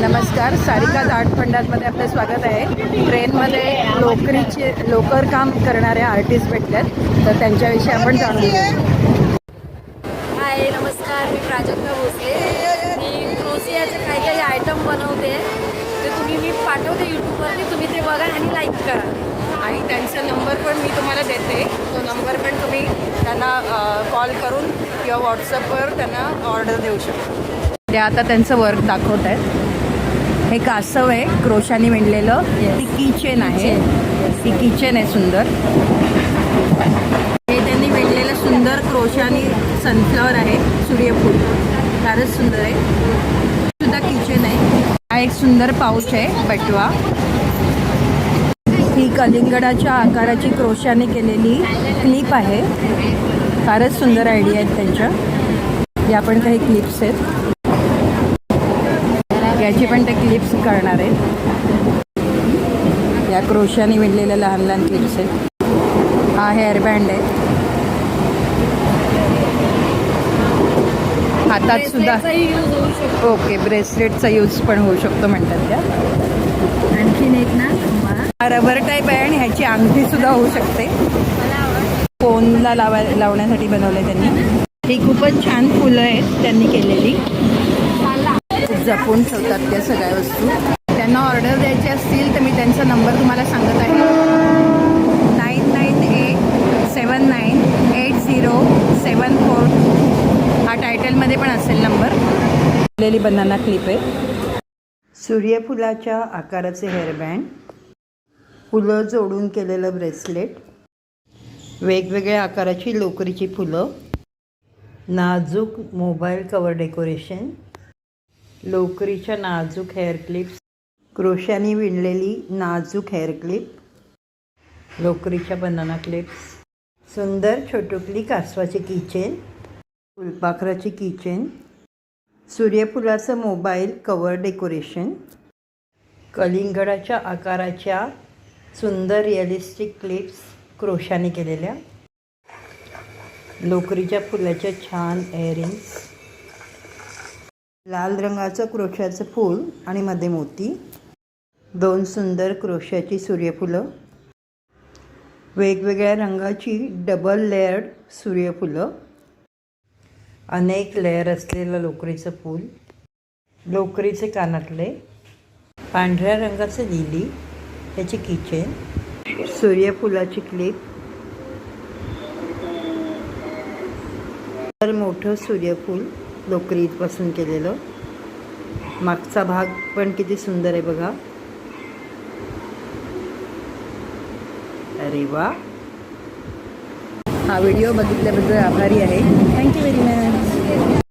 नमस्कार सारिका जाट फंडांमध्ये आपलं स्वागत आहे. ट्रेनमध्ये लोकरीचे लोकर काम करणाऱ्या आर्टिस्ट भेटल्यात तर त्यांच्याविषयी आपण जाणून घेऊ हाय नमस्कार मी प्राजक्ता भोसले. मी क्रोसियाचे काही काही आयटम बनवते. ते तुम्ही मी पाठवते यूट्यूबवरती तुम्ही ते बघा आणि लाईक करा. आणि त्यांचा नंबर पण मी तुम्हाला देते. तो नंबर पण तुम्ही त्यांना कॉल करून किंवा व्हॉट्सअपवर त्यांना ऑर्डर देऊ शकता. ते आता त्यांचं वर्क दाखवत आहेत. हे कासव आहे क्रोशाने विणलेलं. ती किचेन आहे. ती किचन आहे सुंदर. हे त्यांनी विणलेलं सुंदर क्रोशाने सनफ्लॉवर आहे सूर्यफूल. फारच सुंदर आहे. सुद्धा किचन आहे. हा एक सुंदर पाऊच आहे बटवा. ही कलिंगडाच्या आकाराची क्रोशाने केलेली क्लिप आहे. फारच सुंदर आयडिया आहेत त्यांच्या. या पण काही क्लिप्स आहेत. याची पण ते क्लिप्स करणार आहेत. या क्रोशाने विणलेल्या लहान लहान क्लिप्स आहेत. हा हेअरबँड आहे. हातात सुद्धा ओके ब्रेसलेटचा यूज पण होऊ शकतो म्हणतात त्या. आणखीन एक ना हा रबर टाईप आहे आणि ह्याची अंगठी सुद्धा होऊ शकते. फोनला लावा लावण्यासाठी बनवलं त्यांनी. ही खूपच छान फुलं आहेत त्यांनी केलेली. जपून ठेवतात त्या सगळ्या वस्तू. त्यांना ऑर्डर द्यायची असतील तर मी त्यांचा नंबर तुम्हाला सांगत आहे. Nine nine eight seven nine eight zero seven four हा टायटलमध्ये पण असेल नंबर दिलेली बनाना क्लिप आहे. सूर्यफुलाच्या आकाराचे हेअरबँड फुलं जोडून केलेलं ब्रेसलेट वेगवेगळ्या आकाराची लोकरीची फुलं नाजूक मोबाईल कवर डेकोरेशन लोकरीच्या नाजूक हेअर क्लिप्स क्रोशाने विणलेली नाजूक हेअर क्लिप लोकरीच्या बनाना क्लिप्स सुंदर छोटुकली कासवाची किचेन फुलपाखराची किचेन सूर्यफुलाचं मोबाईल कवर डेकोरेशन कलिंगडाच्या आकाराच्या सुंदर रिअलिस्टिक क्लिप्स क्रोशाने केलेल्या. लोकरीच्या फुलाच्या छान एअरिंग्स लाल रंगाचं क्रोशाचं फूल आणि मध्ये मोती दोन सुंदर क्रोशाची सूर्यफुलं. वेगवेगळ्या रंगाची डबल लेअर्ड सूर्यफुलं. अनेक लेअर असलेलं लोकरीचं फूल. लोकरीचे कानातले. पांढऱ्या रंगाचं लिली. त्याची किचेन सूर्यफुलाची क्लिप. तर मोठं सूर्यफूल. लोकरीपासून केलेलं. मागचा भाग पण किती सुंदर आहे बघा. अरे वा. हा व्हिडिओ बघितल्याबद्दल आभारी आहे. Thank you very much